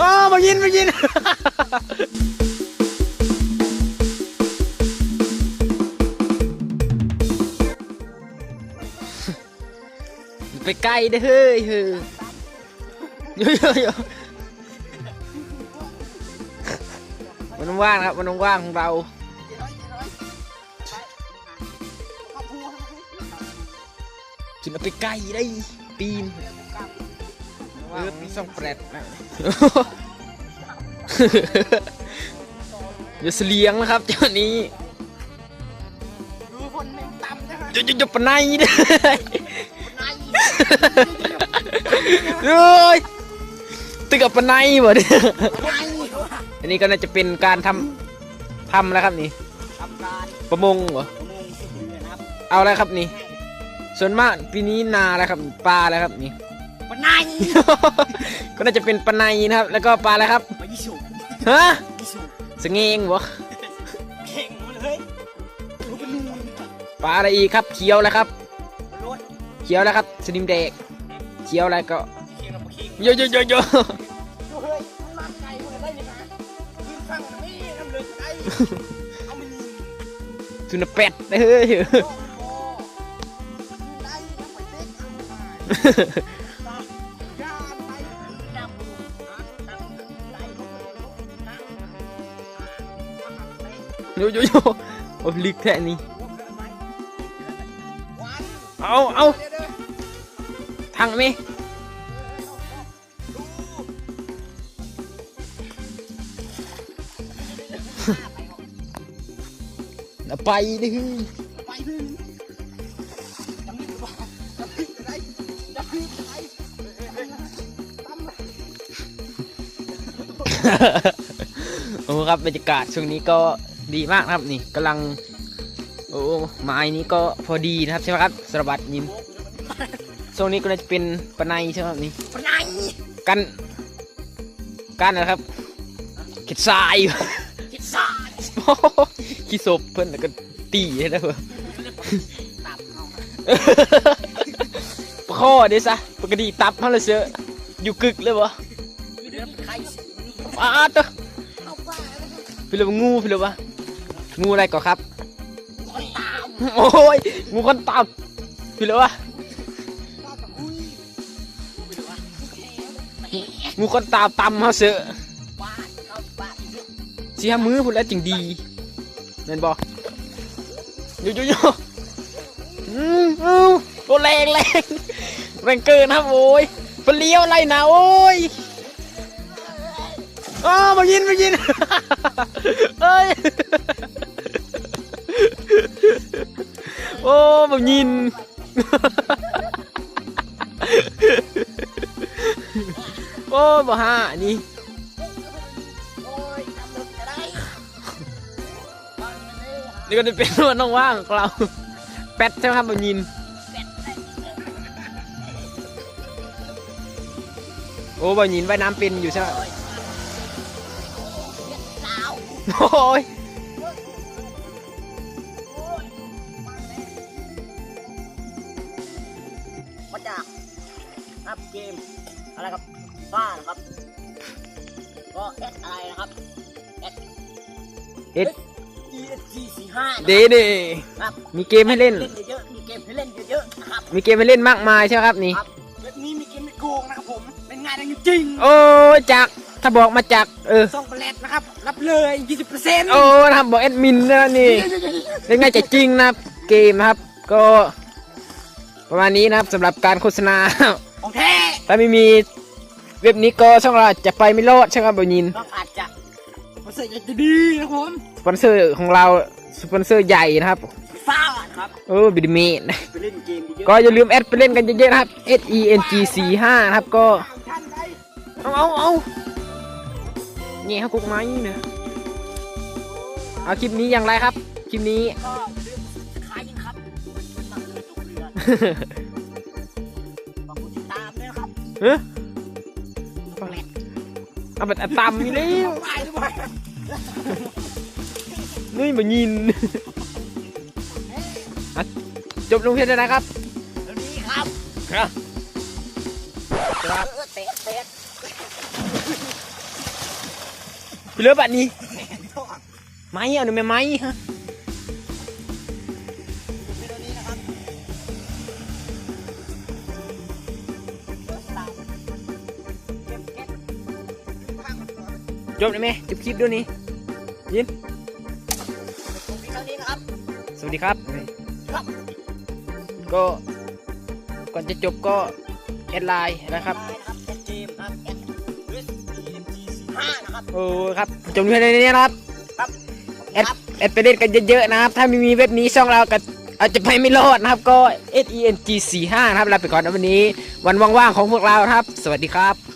อ๋อมายินมายิน ไปไกลเด้อเฮ้ยเฮ้ยโยโยมันว่างครับ มันว่างของเราจุดเอาไปไกลได้ปีน เออมีสองแปดนะอย่าเสลียงนะครับเจ้านี้ดูคนแม่งต่ำนะฮะจะจะจะปะไนเด้อเฮ้ยตึกกับปะไนบ่เนี่ยอันนี้ก็น่าจะเป็นการทำทำแล้วครับนี่ทำการประมงเหรอประมงสุดเดือนนะครับเอาแล้วครับนี่ ส่วนมากปีนี้นาแล้วครับปลาแล้วครับนี่ ปนายก็น่าจะเป็นปลาในนะครับ แล้วก็ปลาอะไรครับมายิสุฮะยิสุสงเงงบ่เข่งหมดเลยรู้เป็นนูนปลาอะไรอีกครับเขียวแล้วครับรถเขียวแล้วครับสนิมแดงเขียวอะไรก็เข่งกับเข่งโยโยโยโยเฮ้ยมันมาไกลหมดเลยได้ยังไงยืนฟังนะไม่ทำเลยไกลเอามันยิงสุนเป็ดเฮ้ยโอ้โหได้ยังไม่เซ็ตเอาย โยโยโยโอ้ลึกแท้นี่วันเอาเอาเดี๋ยวเดี๋ยวทางนี้เอาไปดิเฮ้ยไปพึ่งจำไม่ได้จำไม่ได้จำไม่ได้ตั้มโอ้ครับบรรยากาศช่วงนี้ก็ ดีมากนะครับนี่กำลัง โอ้ไม้นี้ก็พอดีนะครับใช่ไหมครับสรบัดยินช่วงนี้ก็น่าจะเป็นปะไนใช่ไหมครับนี่ปนายกันกันนะครับเข็ดทรายคิดซ่าขี้ศพเพิ่นแล้วก็ตีให้ได้เพิ่นตับเอาข้อเด้ซะปกติตับมันละเสืออยู่กึกเลยบ่เดือดใครสิอ้าตะเอาไปพี่เลยว่างูพี่เลยว่า งูอะไรก่อครับคนตามโอ้ยงูคนตับพี่เลยว่าก็กับคุยไปดูว่างูคนตาตำเฮาเสือบ้านเข้าบ้านเยอะสิหามือพุ่นแล้วจึงดีแม่นบ่โยโยโยอืมอู้โอ้แรงแรงแรงเกินครับโอ้ยไปเลี้ยวอะไรนะโอ้ยอ้าวมายินมายินเอ้ยโอ้ มายินโอ้บ่ฮะนี่านี่นี่ก็จะเป็นวันน้องว่างของเราแปดใช่ไหมครับมายินโอ้บ่ยินว่ เกมอะไรครับบ้านครับ ก็เอสอะไรนะครับเอ็ด ESG สี่ห้าเดเดครับมีเกมให้เล่น เล่นเยอะๆมีเกมให้เล่นเยอะๆนะครับมีเกมให้เล่นมากมายใช่ไหมครับนี่ ครับแบบนี้มีเกมไม่โกงนะครับผมเป็นงานจริงโอ้ยจากถ้าบอกมาจากเออๆส่งไปแลดนะครับ รับเลย 20%เปอร์เซ็นต์โอ้ทำบอกแอดมินนะนี่เป็นไงจะจริงนะครับ เกมนะครับ ก็ ประมาณนี้นะครับสำหรับการโฆษณาของแท้ ถ้าไม่มีเว็บนี้ก็ช่องเราจะไปไม่รอดใช่ไหมครับบยินก็อาจจะมาเสร็จจะดีนะครับผมสปอนเซอร์ของเราสปอนเซอร์ใหญ่นะครับฟ้านะครับเออบิดเมนไปเล่นเกมเยอะก็อย่าลืมแอดไปเล่นกันเยอะๆนะครับ S E N G 4 5นะครับก็ๆท่านใดเอาเอาเอาเงี้ยเขากุกไม้เนี่ยเอาคลิปนี้อย่างไรครับ คลิปนี้ก็ลืมขายยังครับมันเลยทุกเดือนขอบ เฮ้ยเอาแบบต่ำนี่เลยไปด้วยนี่มายินอะจบลงเพียงเท่านั้นครับเดี๋ยวนี้ครับครับเออเตะเตะไปเลือบัดนี้แม่นทอดไม้เอาหนึ่งแม่ไม้ฮะ จบได้ไหมจบคลิปด้วยนี่ยินตรงนี้เท่านี้นะครับสวัสดีครับครับ ก็ก่อนจะจบก็แอดไลน์นะครับได้นะครับแอดเกมครับแอดเวสบีเอ็มจีสี่ห้านะครับโอ้ครับจบเพียงเท่านี้นะครับครับแอดแอดไปเล่นกันเยอะๆนะครับ ถ้าไม่มีเว็บนี้ช่องเราก็อาจจะไปไม่รอดนะครับ ก็ S E N G 4 5นะครับลาไปก่อนนะวันนี้ วันว่างๆของพวกเรานะครับ สวัสดีครับ